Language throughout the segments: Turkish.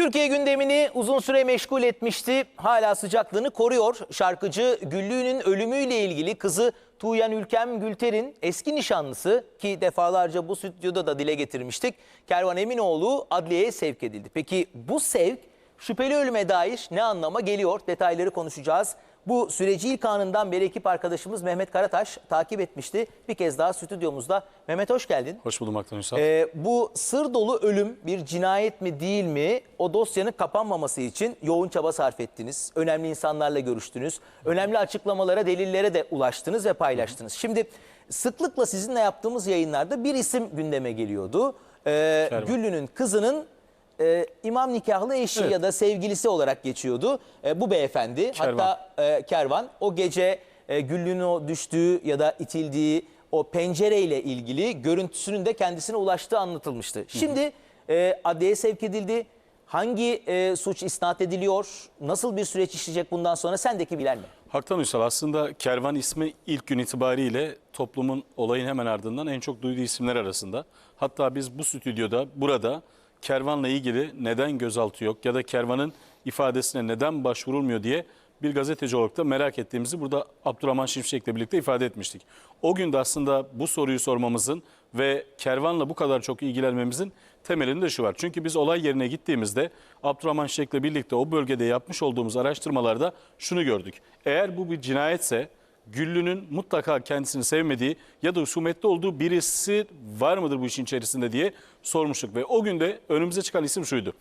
Türkiye gündemini uzun süre meşgul etmişti. Hala sıcaklığını koruyor. Şarkıcı Güllü'nün ölümüyle ilgili kızı Tuğyan Ülkem Gülter'in eski nişanlısı ki defalarca bu stüdyoda da dile getirmiştik. Kervan Eminoğlu adliyeye sevk edildi. Peki bu sevk şüpheli ölüme dair ne anlama geliyor? Detayları konuşacağız. Bu süreci ilk anından beri ekip arkadaşımız Mehmet Karataş takip etmişti. Bir kez daha stüdyomuzda. Mehmet hoş geldin. Hoş buldum Aktan Ünsal. Ee, bu sır dolu ölüm bir cinayet mi değil mi? O dosyanın kapanmaması için yoğun çaba sarf ettiniz. Önemli insanlarla görüştünüz. Önemli açıklamalara, delillere de ulaştınız ve paylaştınız. Şimdi sıklıkla sizinle yaptığımız yayınlarda bir isim gündeme geliyordu. Ee. Güllü'nün kızının e, imam nikahlı eşi Evet. ya da sevgilisi olarak geçiyordu. E, bu beyefendi Kervan. hatta e, Kervan o gece e, Güllü'nün o düştüğü ya da itildiği o pencereyle ilgili görüntüsünün de kendisine ulaştığı anlatılmıştı. Şimdi e, adliyeye sevk edildi. Hangi e, suç isnat ediliyor? Nasıl bir süreç işleyecek bundan sonra? Sendeki bilen mi? Haktan Ünsal aslında Kervan ismi ilk gün itibariyle toplumun olayın hemen ardından en çok duyduğu isimler arasında. Hatta biz bu stüdyoda burada Kervan'la ilgili neden gözaltı yok ya da Kervan'ın ifadesine neden başvurulmuyor diye bir gazeteci olarak da merak ettiğimizi burada Abdurrahman Şimşek'le birlikte ifade etmiştik. O gün de aslında bu soruyu sormamızın ve Kervan'la bu kadar çok ilgilenmemizin temelinde şu var. Çünkü biz olay yerine gittiğimizde Abdurrahman Şimşek'le birlikte o bölgede yapmış olduğumuz araştırmalarda şunu gördük. Eğer bu bir cinayetse Güllü'nün mutlaka kendisini sevmediği ya da husumetli olduğu birisi var mıdır bu işin içerisinde diye sormuştuk. Ve o günde önümüze çıkan isim şuydu.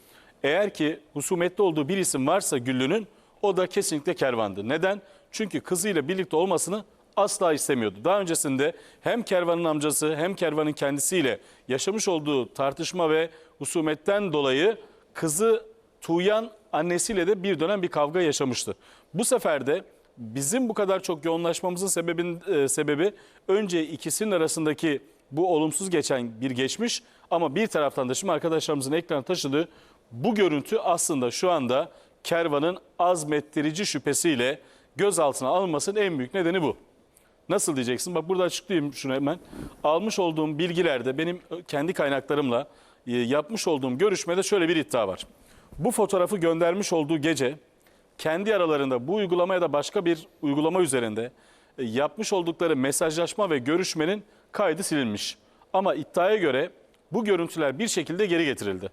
Eğer ki husumetli olduğu bir isim varsa Güllü'nün o da kesinlikle Kervan'dı. Neden? Çünkü kızıyla birlikte olmasını asla istemiyordu. Daha öncesinde hem Kervan'ın amcası hem Kervan'ın kendisiyle yaşamış olduğu tartışma ve husumetten dolayı kızı Tuğyan annesiyle de bir dönem bir kavga yaşamıştı. Bu sefer de bizim bu kadar çok yoğunlaşmamızın sebebin, e, sebebi önce ikisinin arasındaki bu olumsuz geçen bir geçmiş ama bir taraftan da şimdi arkadaşlarımızın ekrana taşıdığı bu görüntü aslında şu anda Kervan'ın azmettirici şüphesiyle gözaltına alınmasının en büyük nedeni bu. Nasıl diyeceksin? Bak burada açıklayayım şunu hemen. Almış olduğum bilgilerde benim kendi kaynaklarımla e, yapmış olduğum görüşmede şöyle bir iddia var. Bu fotoğrafı göndermiş olduğu gece kendi aralarında bu uygulama ya da başka bir uygulama üzerinde e, yapmış oldukları mesajlaşma ve görüşmenin kaydı silinmiş. Ama iddiaya göre bu görüntüler bir şekilde geri getirildi.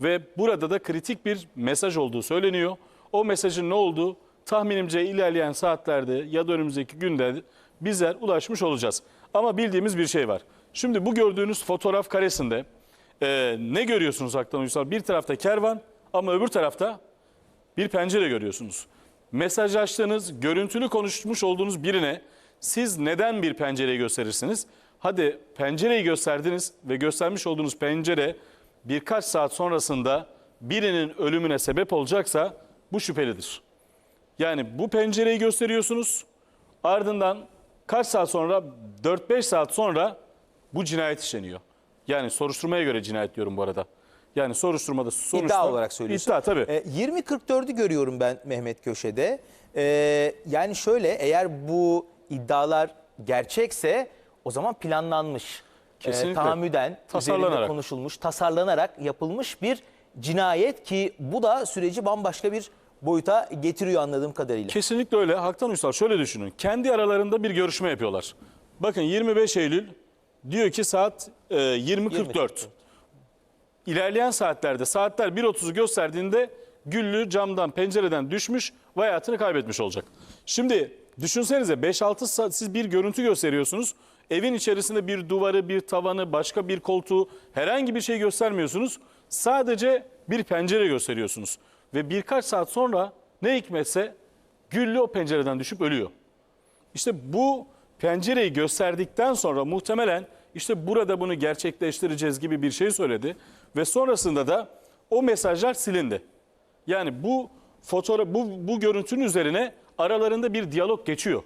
Ve burada da kritik bir mesaj olduğu söyleniyor. O mesajın ne olduğu tahminimce ilerleyen saatlerde ya da önümüzdeki günde bizler ulaşmış olacağız. Ama bildiğimiz bir şey var. Şimdi bu gördüğünüz fotoğraf karesinde e, ne görüyorsunuz Haktan Uysal? Bir tarafta kervan ama öbür tarafta bir pencere görüyorsunuz. Mesajlaştığınız, görüntülü konuşmuş olduğunuz birine siz neden bir pencereyi gösterirsiniz? Hadi pencereyi gösterdiniz ve göstermiş olduğunuz pencere birkaç saat sonrasında birinin ölümüne sebep olacaksa bu şüphelidir. Yani bu pencereyi gösteriyorsunuz. Ardından kaç saat sonra 4-5 saat sonra bu cinayet işleniyor. Yani soruşturmaya göre cinayet diyorum bu arada. Yani soruşturmada sonuçta İddia olarak söylüyorsun. İddia tabii. E, 20.44'ü görüyorum ben Mehmet Köşe'de. E, yani şöyle eğer bu iddialar gerçekse o zaman planlanmış. Kesinlikle. E, tahammüden, üzerinde Tasarlanarak. konuşulmuş, tasarlanarak yapılmış bir cinayet ki bu da süreci bambaşka bir boyuta getiriyor anladığım kadarıyla. Kesinlikle öyle. Haktan Ünsal şöyle düşünün. Kendi aralarında bir görüşme yapıyorlar. Bakın 25 Eylül diyor ki saat e, 20.44. İlerleyen saatlerde saatler 1.30'u gösterdiğinde Güllü camdan pencereden düşmüş ve hayatını kaybetmiş olacak. Şimdi düşünsenize 5-6 saat siz bir görüntü gösteriyorsunuz. Evin içerisinde bir duvarı, bir tavanı, başka bir koltuğu herhangi bir şey göstermiyorsunuz. Sadece bir pencere gösteriyorsunuz. Ve birkaç saat sonra ne hikmetse Güllü o pencereden düşüp ölüyor. İşte bu pencereyi gösterdikten sonra muhtemelen işte burada bunu gerçekleştireceğiz gibi bir şey söyledi ve sonrasında da o mesajlar silindi. Yani bu fotoğraf bu bu görüntünün üzerine aralarında bir diyalog geçiyor.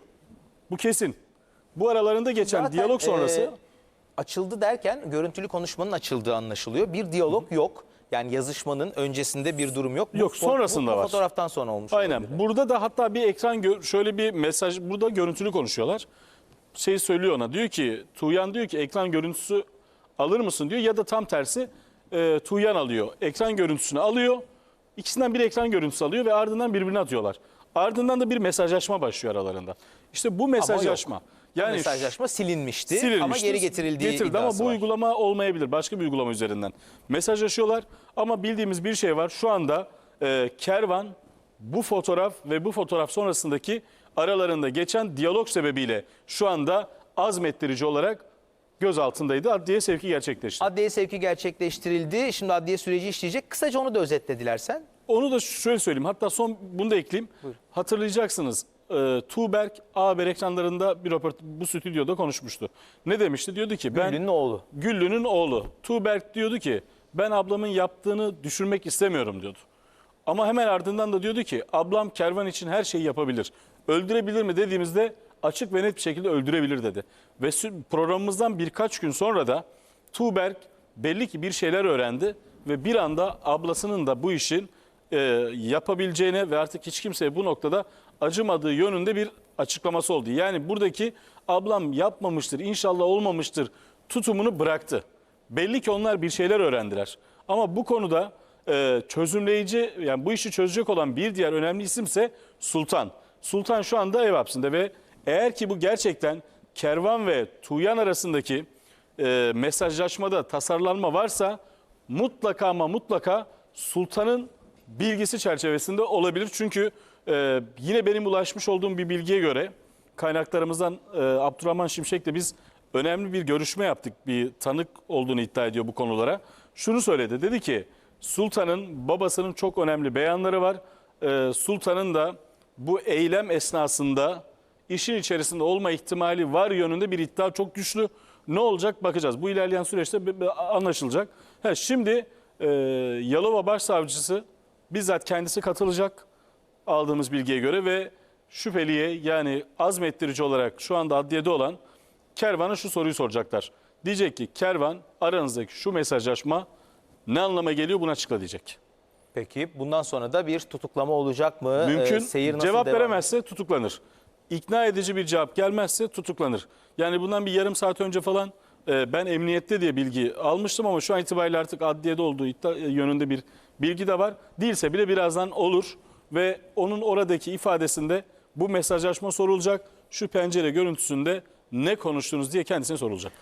Bu kesin. Bu aralarında geçen Zaten, diyalog sonrası e, açıldı derken görüntülü konuşmanın açıldığı anlaşılıyor. Bir diyalog yok. Yani yazışmanın öncesinde bir durum yok. Bu Yok, fo- sonrasında bu, bu var. fotoğraftan sonra olmuş. Aynen. olabilir. Burada da hatta bir ekran şöyle bir mesaj burada görüntülü konuşuyorlar. Şey söylüyor ona diyor ki Tuğyan diyor ki ekran görüntüsü alır mısın diyor ya da tam tersi e, Tuğyan alıyor. Ekran görüntüsünü alıyor İkisinden bir ekran görüntüsü alıyor ve ardından birbirine atıyorlar. Ardından da bir mesajlaşma başlıyor aralarında. İşte bu mesajlaşma. Yani Yani mesajlaşma silinmişti, ama silinmişti, geri getirildiği Getirildi ama iddiası bu var. uygulama olmayabilir. Başka bir uygulama üzerinden mesajlaşıyorlar. Ama bildiğimiz bir şey var. Şu anda e, Kervan bu fotoğraf ve bu fotoğraf sonrasındaki aralarında geçen diyalog sebebiyle şu anda azmettirici olarak gözaltındaydı. Adliye sevki gerçekleşti. Adliye sevki gerçekleştirildi. Şimdi adliye süreci işleyecek. Kısaca onu da özetle dilersen. Onu da şöyle söyleyeyim. Hatta son bunu da ekleyeyim. Hatırlayacaksınız. E, Tuğberk A Haber ekranlarında bir röport bu stüdyoda konuşmuştu. Ne demişti? Diyordu ki ben Güllü'nün oğlu. Güllü'nün oğlu. Tuğberk diyordu ki ben ablamın yaptığını düşürmek istemiyorum diyordu. Ama hemen ardından da diyordu ki ablam kervan için her şeyi yapabilir. Öldürebilir mi dediğimizde açık ve net bir şekilde öldürebilir dedi. Ve programımızdan birkaç gün sonra da Tuğberk belli ki bir şeyler öğrendi ve bir anda ablasının da bu işin e, yapabileceğine ve artık hiç kimseye bu noktada acımadığı yönünde bir açıklaması oldu. Yani buradaki ablam yapmamıştır, inşallah olmamıştır tutumunu bıraktı. Belli ki onlar bir şeyler öğrendiler. Ama bu konuda e, çözümleyici, yani bu işi çözecek olan bir diğer önemli isimse Sultan. Sultan şu anda ev hapsinde ve eğer ki bu gerçekten Kervan ve Tuğyan arasındaki e, mesajlaşmada tasarlanma varsa mutlaka ama mutlaka Sultan'ın bilgisi çerçevesinde olabilir. Çünkü e, yine benim ulaşmış olduğum bir bilgiye göre kaynaklarımızdan e, Abdurrahman Şimşek'le biz önemli bir görüşme yaptık. Bir tanık olduğunu iddia ediyor bu konulara. Şunu söyledi. Dedi ki Sultan'ın babasının çok önemli beyanları var. E, Sultan'ın da bu eylem esnasında işin içerisinde olma ihtimali var yönünde bir iddia çok güçlü. Ne olacak bakacağız. Bu ilerleyen süreçte anlaşılacak. Ha, şimdi e, Yalova Başsavcısı bizzat kendisi katılacak aldığımız bilgiye göre ve şüpheliye yani azmettirici olarak şu anda adliyede olan Kervan'a şu soruyu soracaklar. Diyecek ki Kervan aranızdaki şu mesajlaşma ne anlama geliyor bunu açıkla diyecek. Peki bundan sonra da bir tutuklama olacak mı? Mümkün Ee, seyir nasıl cevap veremezse tutuklanır. İkna edici bir cevap gelmezse tutuklanır. Yani bundan bir yarım saat önce falan e, ben emniyette diye bilgi almıştım ama şu an itibariyle artık adliyede olduğu iddia e, yönünde bir bilgi de var. Değilse bile birazdan olur ve onun oradaki ifadesinde bu mesajlaşma sorulacak. Şu pencere görüntüsünde ne konuştunuz diye kendisine sorulacak.